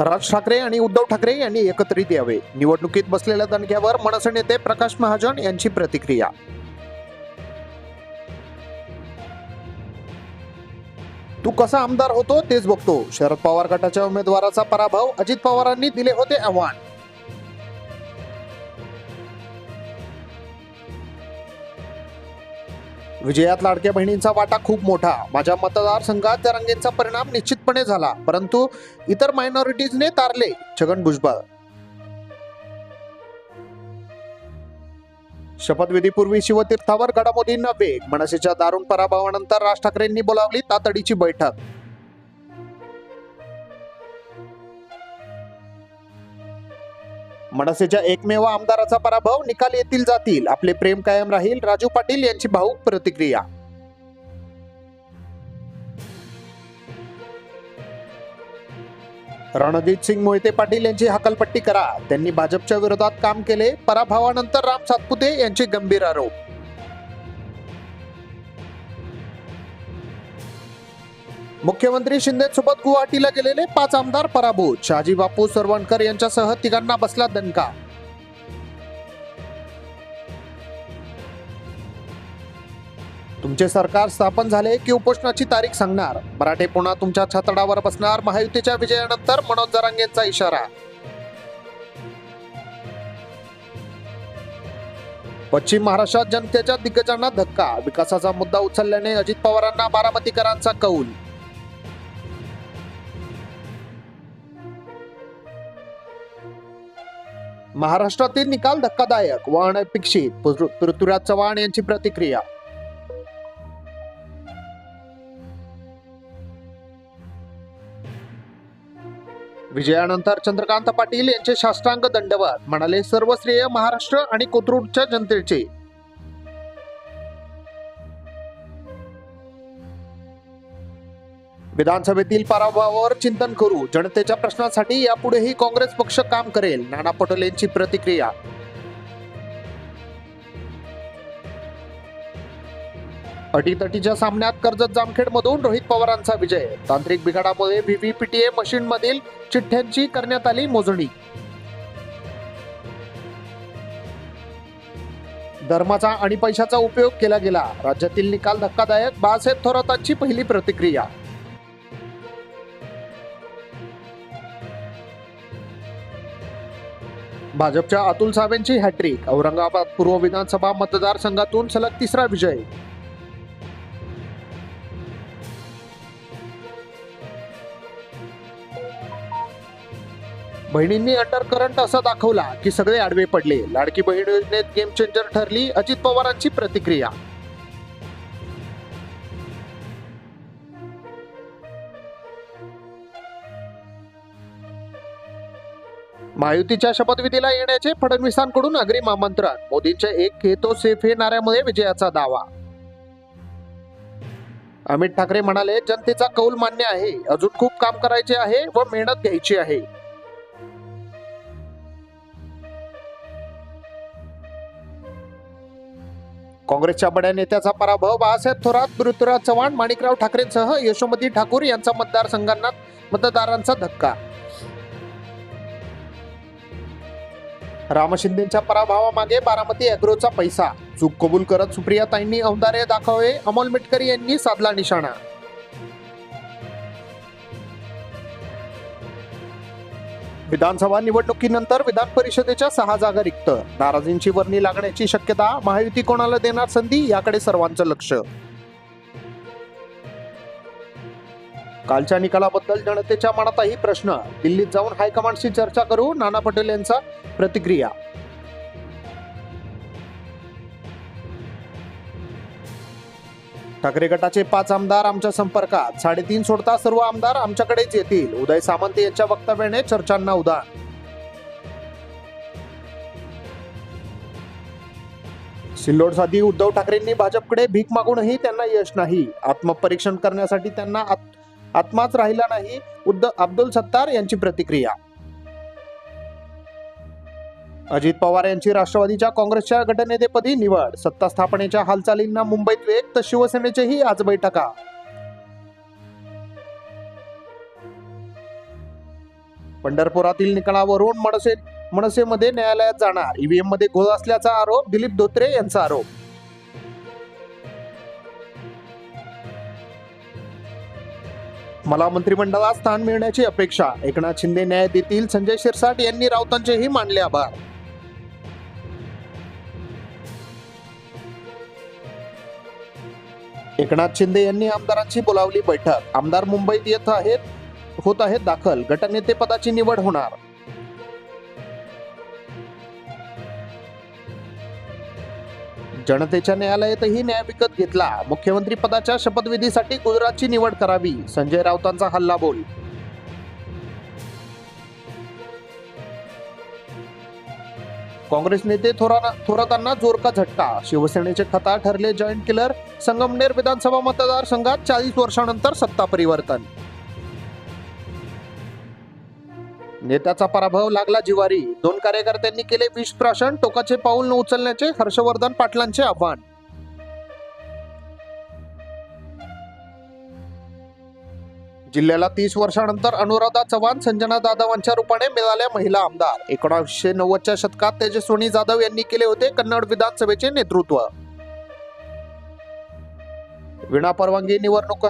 राज ठाकरे आणि उद्धव ठाकरे यांनी एकत्रित यावे. निवडणुकीत बसलेल्या दणक्यावर मनसे नेते प्रकाश महाजन यांची प्रतिक्रिया. तू कसा आमदार होतो तेच बघतो. शरद पवार गटाच्या उमेदवाराचा पराभव अजित पवारांनी दिले होते आव्हान. विजयात लाडक्या बहिणींचा वाटा खूप मोठा. माझ्या मतदारसंघात त्या रंगेंचा परिणाम निश्चितपणे झाला. परंतु इतर मायनॉरिटीजने तारले छगन भुजबळ. शपथविधीपूर्वी शिवतीर्थावर घडामोडींना वेग मनसेच्या दारुण पराभवानंतर राज ठाकरेंनी बोलावली तातडीची बैठक. मनसेच्या एकमेव आमदाराचा पराभव निकाल येतील जातील. आपले प्रेम कायम राहील. राजू पाटील यांची भाऊक प्रतिक्रिया. रणजित सिंग मोहिते पाटील यांची हकलपट्टी करा. त्यांनी भाजपच्या विरोधात काम केले. पराभवानंतर राम सातपुते यांचे गंभीर आरोप. मुख्यमंत्री शिंदे सोबत गुवाहाटीला गेलेले पाच आमदार पराभूत. शहाजी बापू सरवणकर यांच्यासह तिघांना बसला दणका. तुमचे सरकार स्थापन झाले की उपोषणाची तारीख सांगणार. मराठे पुन्हा तुमच्या छातडावर बसणार. महायुतीच्या विजयानंतर मनोज जरांगेंचा इशारा. पश्चिम महाराष्ट्रात जनतेच्या दिग्गजांना धक्का. विकासाचा मुद्दा उचलल्याने अजित पवारांना बारामतीकरांचा कौल. महाराष्ट्रातील निकाल धक्कादायक व अनपेक्षित पृथ्वी- पृथ्वीराज चव्हाण यांची प्रतिक्रिया. विजयानंतर चंद्रकांत पाटील यांचे शास्त्रांग दंडवत म्हणाले सर्व श्रेय महाराष्ट्र आणि कोथरूडच्या जनतेचे. विधानसभेतील पराभवावर चिंतन करू. जनतेच्या प्रश्नासाठी यापुढेही काँग्रेस पक्ष काम करेल नाना पटोलेंची प्रतिक्रिया. अटीतटीच्या सामन्यात कर्जत जामखेड मधून रोहित पवारांचा विजय. तांत्रिक बिघाडामुळे व्हीव्हीपीटीए मशीन मधील चिठ्ठ्यांची करण्यात आली मोजणी. धर्माचा आणि पैशाचा उपयोग केला गेला. राज्यातील निकाल धक्कादायक बाळासाहेब थोरातांची पहिली प्रतिक्रिया. भाजपच्या अतुल सावेंची हॅट्रिक औरंगाबाद पूर्व विधानसभा मतदारसंघातून सलग तिसरा विजय. बहिणींनी अंडर करंट असा दाखवला की सगळे आडवे पडले. लाडकी बहीण योजनेत गेम चेंजर ठरली अजित पवारांची प्रतिक्रिया. महायुतीच्या शपथविधीला येण्याचे फडणवीसांकडून अग्रिम आमंत्रण. मोदींचे एक खेतो सेफ हे नाऱ्यामुळे विजयाचा दावा. अमित ठाकरे म्हणाले जनतेचा कौल मान्य आहे. अजून खूप काम करायचे आहे व मेहनत घ्यायची आहे. काँग्रेसच्या बड्या नेत्याचा पराभव बाळासाहेब थोरात पृथ्वीराज चव्हाण माणिकराव ठाकरेंसह यशोमती ठाकूर यांचा मतदारसंघांना मतदारांचा धक्का. राम शिंदेच्या पराभवामागे बारामती अॅग्रोचा पैसा. चूक कबूल करत सुप्रियाताईंनी औंदार्य दाखवे अमोल मिटकरी यांनी साधला निशाणा. विधानसभा निवडणुकीनंतर विधान परिषदेच्या सहा जागा रिक्त. नाराजींची वर्णी लागण्याची शक्यता महायुती कोणाला देणार संधी याकडे सर्वांचं लक्ष. कालच्या निकालाबद्दल जनतेच्या मनातही प्रश्न. दिल्लीत जाऊन हायकमांडशी चर्चा करू नाना पटेल यांचा प्रतिक्रिया. ठाकरे गटाचे पाच आमदार आमच्या संपर्कात. साडेतीन सोडता सर्व आमदार आमच्याकडेच येतील. उदय सामंत यांच्या वक्तव्याने चर्चांना उदाहरण सिल्लोड साधी उद्धव ठाकरेंनी भाजपकडे भीक मागूनही त्यांना यश नाही. आत्मपरीक्षण करण्यासाठी त्यांना आत- आत्माच राहिला नाही उद्द अब्दुल सत्तार यांची प्रतिक्रिया. अजित पवार यांची राष्ट्रवादीच्या काँग्रेसच्या गटनेतेपदी निवड. सत्ता स्थापनेच्या हालचालींना मुंबईत वेग तर शिवसेनेचेही आज बैठका. पंढरपुरातील निकालावरून मनसे मनसेमध्ये न्यायालयात जाणार. ईव्हीएममध्ये घोळ असल्याचा आरोप दिलीप धोत्रे यांचा आरोप. मला मंत्रिमंडळात स्थान मिळण्याची अपेक्षा. एकनाथ शिंदे न्याय देतील संजय शिरसाट यांनी राऊतांचेही मानले आभार. एकनाथ शिंदे यांनी आमदारांची बोलावली बैठक. आमदार मुंबईत येत आहेत होत आहेत दाखल. गटनेते पदाची निवड होणार. जनतेच्या न्यायालयातही न्याय विकत घेतला. मुख्यमंत्री पदाच्या शपथविधीसाठी गुजरातची निवड करावी. संजय राऊतांचा हल्ला बोल काँग्रेस नेते थोरा थोरातांना जोरका झटका. शिवसेनेचे खता ठरले जॉईंट किलर. संगमनेर विधानसभा मतदारसंघात चाळीस वर्षानंतर सत्ता परिवर्तन. नेत्याचा पराभव लागला जिवारी. दोन कार्यकर्त्यांनी केले विष प्राशन टोकाचे पाऊल न उचलण्याचे हर्षवर्धन पाटलांचे आव्हान. जिल्ह्याला तीस वर्षानंतर अनुराधा चव्हाण संजना जाधवांच्या रूपाने मिळाल्या महिला आमदार. एकोणीसशे नव्वदच्या शतकात तेजस्विनी जाधव यांनी केले होते कन्नड विधानसभेचे नेतृत्व. विनापरवानगी निवडणूक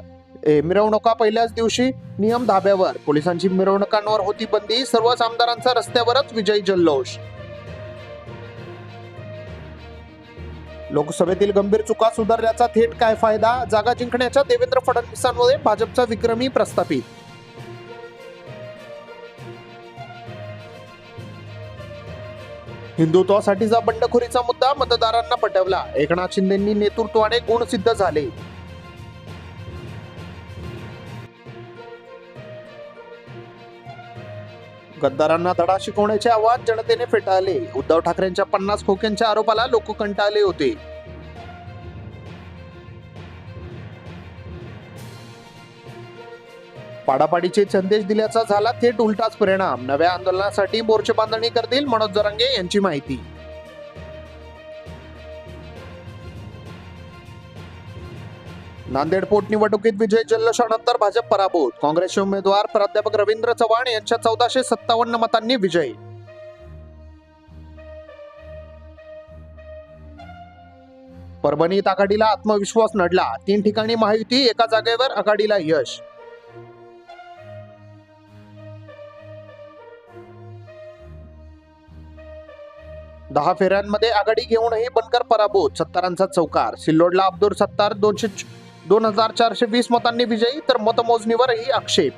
मिरवणुका पहिल्याच दिवशी नियम धाब्यावर. पोलिसांची मिरवणुकांवर होती बंदी. सर्वच आमदारांचा रस्त्यावरच विजयी जल्लोष. लोकसभेतील गंभीर चुका सुधारण्याचा थेट काय फायदा? जागा जिंकण्याच्या देवेंद्र फडणवीसांमुळे भाजपचा विक्रमी प्रस्थापित. हिंदुत्वासाठीचा बंडखोरीचा मुद्दा मतदारांना पटवला. एकनाथ शिंदेंनी नेतृत्वाने गुण सिद्ध झाले. गद्दारांना धडा शिकवण्याचे आवाहन जनतेने फेटाळले. उद्धव ठाकरेंच्या पन्नास खोक्यांच्या आरोपाला लोक कंटाळले होते. पाडापाडीचे संदेश दिल्याचा झाला थेट उलटाच परिणाम. नव्या आंदोलनासाठी मोर्चे बांधणी करतील मनोज जरांगे यांची माहिती. नांदेड पोटनिवडणुकीत विजय जल्लोषानंतर भाजप पराभूत. काँग्रेसचे उमेदवार प्राध्यापक रवींद्र चव्हाण यांच्या चौदाशे सत्तावन्न मतांनी विजय. परभणीत आघाडीला आत्मविश्वास नडला. तीन ठिकाणी महायुती एका जागेवर आघाडीला यश. दहा फेऱ्यांमध्ये आघाडी घेऊनही बनकर पराभूत. सत्तारांचा चौकार. सिल्लोडला अब्दुल सत्तार दोनशे दोन हजार चारशे वीस मतांनी विजयी तर मतमोजणीवरही आक्षेप.